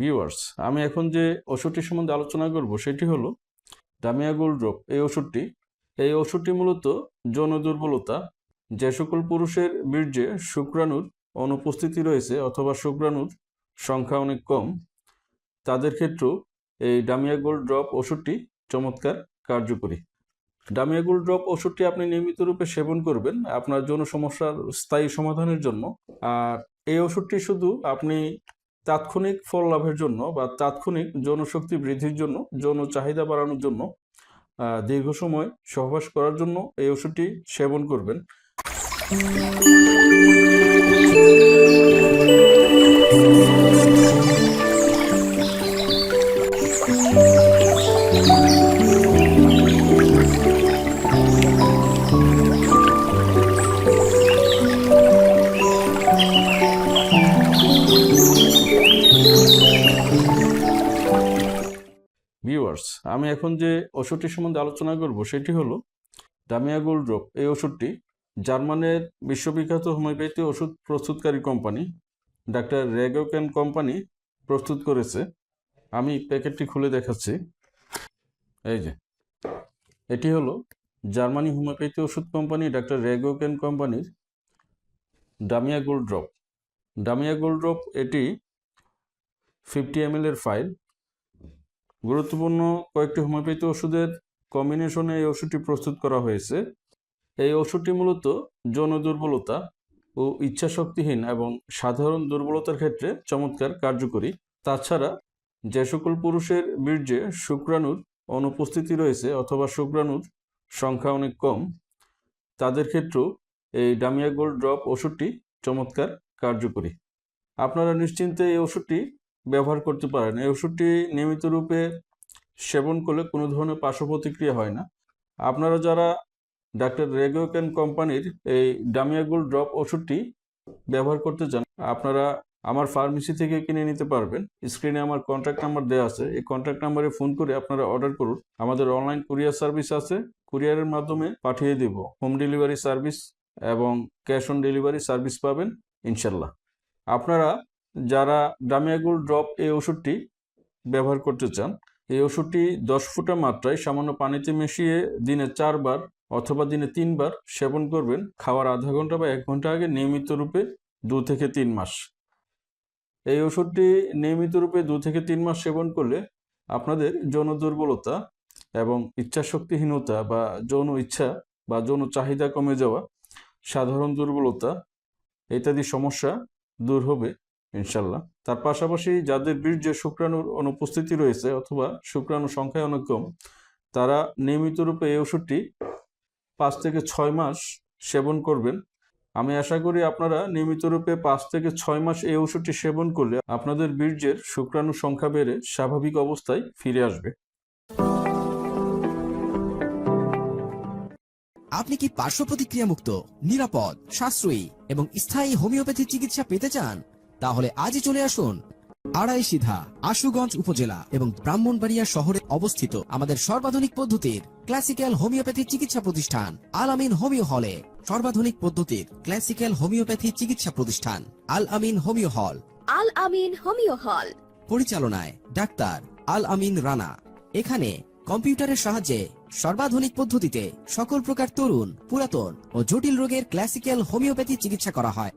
Viewers আমি এখন যে ওষুধটি সম্বন্ধে আলোচনা করব সেটি হলো ডামিয়া গোল্ড ড্রপ এই ওষুধটি এই ওষুধটি মূলত যৌন দুর্বলতা, যে সকল পুরুষের বীর্যে শুক্রাণুর অনুপস্থিতি রয়েছে অথবা শুক্রাণুর সংখ্যা অনেক কম, তাদের ক্ষেত্রেও এই ডামিয়া গোল্ড ড্রপ ওষুধটি চমৎকার কার্যকরী। ডামিয়া গোল্ড ড্রপ ওষুধটি আপনি নিয়মিত রূপে সেবন করবেন আপনার যৌন সমস্যার স্থায়ী সমাধানের জন্য। আর এই ওষুধটি শুধু আপনি তাৎক্ষণিক ফল লাভের জন্য বা তাৎক্ষণিক যৌনশক্তি বৃদ্ধির জন্য যৌন চাহিদা বাড়ানোর জন্য দীর্ঘ সময় সহবাস করার জন্য এই ওষুধটি সেবন করবেন। ভিউয়ার্স আমি এখন যে ওষুধটি সম্বন্ধে আলোচনা করব সেটি হলো ডামিয়া গোল্ড ড্রপ এই ওষুধটি জার্মানের বিশ্ববিখ্যাত হোমিওপ্যাথি ওষুধ প্রস্তুতকারী কোম্পানি, ডাক্তার রেগোকেন কোম্পানি প্রস্তুত করেছে। আমি প্যাকেটটি খুলে দেখাচ্ছি। এই যে, এটি হলো জার্মানি হোমিওপ্যাথি ওষুধ কোম্পানি, ডাক্তার রেগোকেন কোম্পানির damiana gold drop damiana gold drop এটি ফিফটি এম এর ফাইল গুরুত্বপূর্ণ কয়েকটি হোমিওপ্যাথি ওষুধের কম্বিনেশনে এই ওষুধটি প্রস্তুত করা হয়েছে। এই ওষুধটি মূলত যৌন দুর্বলতা ও ইচ্ছাশক্তিহীন এবং সাধারণ দুর্বলতার ক্ষেত্রে চমৎকার কার্যকরী। তাছাড়া যে সকল পুরুষের বীর্যে শুক্রাণুর অনুপস্থিতি রয়েছে অথবা শুক্রাণুর সংখ্যা অনেক কম, তাদের ক্ষেত্রেও এই ডামিয়া গোল্ড ড্রপ ওষুধটি চমৎকার কার্যকরী। আপনারা নিশ্চিন্তে এই ওষুধটি ব্যবহার করতে পারেন। এই ওষুধটি নিয়মিত রূপে সেবন করলে কোনো ধরনের পার্শ্ব প্রতিক্রিয়া হয় না। আপনারা যারা ডাক্তার রেগোকেন কোম্পানির এই ডামিয়াগুল ড্রপ ওষুধটি ব্যবহার করতে চান, আপনারা আমার ফার্মেসি থেকে কিনে নিতে পারবেন। স্ক্রিনে আমার কন্ট্যাক্ট নাম্বার দেওয়া আছে। এই কন্ট্যাক্ট নাম্বারে ফোন করে আপনারা অর্ডার করুন। আমাদের অনলাইন কুরিয়ার সার্ভিস আছে। কুরিয়ারের মাধ্যমে পাঠিয়ে দেব। হোম ডেলিভারি সার্ভিস এবং ক্যাশ অন ডেলিভারি সার্ভিস পাবেন, ইনশাল্লাহ। আপনারা যারা ডামিয়াগুল ড্রপ এই ওষুধটি ব্যবহার করতে চান, এই ওষুধটি দশ ফুটা মাত্রায় সামান্য পানিতে মিশিয়ে দিনে চারবার অথবা দিনে তিনবার সেবন করবেন। খাওয়ার আধা ঘণ্টা বা এক ঘণ্টা আগে নিয়মিত রূপে দু থেকে তিন মাস। এই ওষুধটি নিয়মিত রূপে দু থেকে তিন মাস সেবন করলে আপনাদের যৌন দুর্বলতা এবং ইচ্ছাশক্তিহীনতা বা যৌন ইচ্ছা বা যৌন চাহিদা কমে যাওয়া, সাধারণ দুর্বলতা ইত্যাদি সমস্যা দূর হবে। ইনশাল্লাহ। তার পাশাপাশি যাদের বীর্যে শুক্রাণুর অনুপস্থিতি রয়েছে অথবা শুক্রাণু সংখ্যায় অনেক কম তারা নিয়মিত রূপে এই ওষুধটি পাঁচ থেকে ছয় মাস সেবন করবেন। আমি আশা করি আপনারা নিয়মিত রূপে পাঁচ থেকে ছয় মাস এই ওষুধটি সেবন করলে আপনাদের বীর্যের শুক্রাণু সংখ্যা বেড়ে স্বাভাবিক অবস্থায় ফিরে আসবে। আপনি কি পার্শ্ব প্রতিক্রিয়া মুক্ত নিরাপদ, সাশ্রয়ী এবং স্থায়ী হোমিওপ্যাথি চিকিৎসা পেতে চান? তাহলে আজই চলে আসুন আড়াই সিধা আশুগঞ্জ উপজেলা এবং ব্রাহ্মণবাড়িয়া শহরে অবস্থিত আমাদের সর্বাধুনিক পদ্ধতির ক্লাসিক্যাল হোমিওপ্যাথি চিকিৎসা প্রতিষ্ঠান আল আমিন হোমিও হলে সর্বাধুনিক পদ্ধতির ক্লাসিক্যাল হোমিওপ্যাথি চিকিৎসা প্রতিষ্ঠান আল আমিন হোমিও হল। আল আমিন হোমিও হল। পরিচালনায় ডাক্তার আল আমিন রানা। এখানে কম্পিউটারের সাহায্যে সর্বাধুনিক পদ্ধতিতে সকল প্রকার তরুণ পুরাতন ও জটিল রোগের ক্লাসিক্যাল হোমিওপ্যাথি চিকিৎসা করা হয়।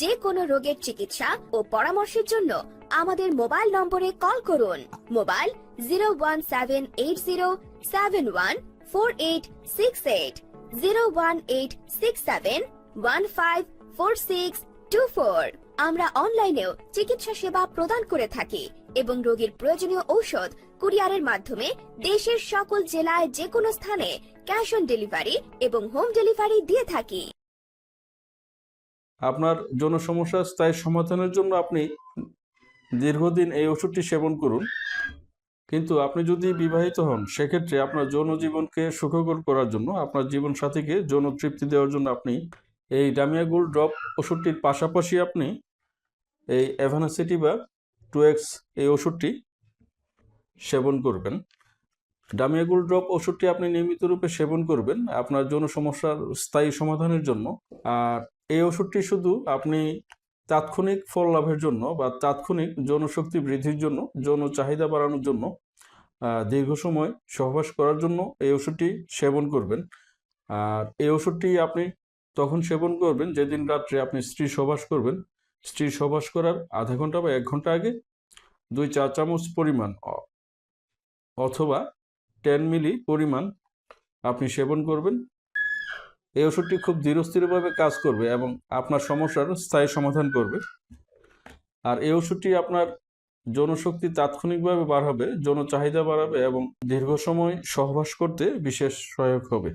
যে কোনো রোগের চিকিৎসা ও পরামর্শের জন্য আমাদের মোবাইল নম্বরে কল করুন। Mobile zero one seven eight zero seven one four eight six eight, zero one eight six seven, one five four six two four. আমরা অনলাইনেও চিকিৎসা সেবা প্রদান করে থাকি এবং রোগীর প্রয়োজনীয় ঔষধ কুরিয়ারের মাধ্যমে দেশের সকল জেলায় যে কোনো স্থানে ক্যাশ অন ডেলিভারি এবং হোম ডেলিভারি দিয়ে থাকি। আপনার যৌন স্থায়ী সমাধানের জন্য আপনি দীর্ঘদিন এই ওষুধটি সেবন করুন। কিন্তু আপনি যদি বিবাহিত হন, সেক্ষেত্রে আপনার যৌন জীবনকে সুখকর করার জন্য, আপনার জীবন সাথীকে যৌন তৃপ্তি দেওয়ার জন্য আপনি এই ডামিয়াগুল ড্রপ ওষুধটির পাশাপাশি আপনি এই অ্যাভানাসিটি বা টু এক্স এই ওষুধটি সেবন করবেন। ডামিয়াগুল ড্রপ ওষুধটি আপনি নিয়মিত রূপে সেবন করবেন, আপনার যৌন সমস্যার স্থায়ী সমাধানের জন্য। আর এই ওষুধটি শুধু আপনি তাৎক্ষণিক ফল লাভের জন্য বা তাৎক্ষণিক যৌনশক্তি বৃদ্ধির জন্য, যৌন চাহিদা বাড়ানোর জন্য দীর্ঘ সময় সহবাস করার জন্য এই ওষুধটি সেবন করবেন। আর এই ওষুধটি আপনি তখন সেবন করবেন, যেদিন রাত্রে আপনি স্ত্রী সহবাস করবেন। স্ত্রী সহবাস করার আধা ঘণ্টা বা এক ঘণ্টা আগে দুই চা চামচ পরিমাণ অথবা টেন মিলি পরিমাণ আপনি সেবন করবেন। এই ওষুধটি খুব ধীরস্থিরভাবে কাজ করবে এবং আপনার সমস্যার স্থায়ী সমাধান করবে। আর এই ওষুধটি আপনার যৌনশক্তি তাৎক্ষণিকভাবে বাড়াবে যৌন চাহিদা বাড়াবে এবং দীর্ঘ সময় সহবাস করতে বিশেষ সহায়ক হবে।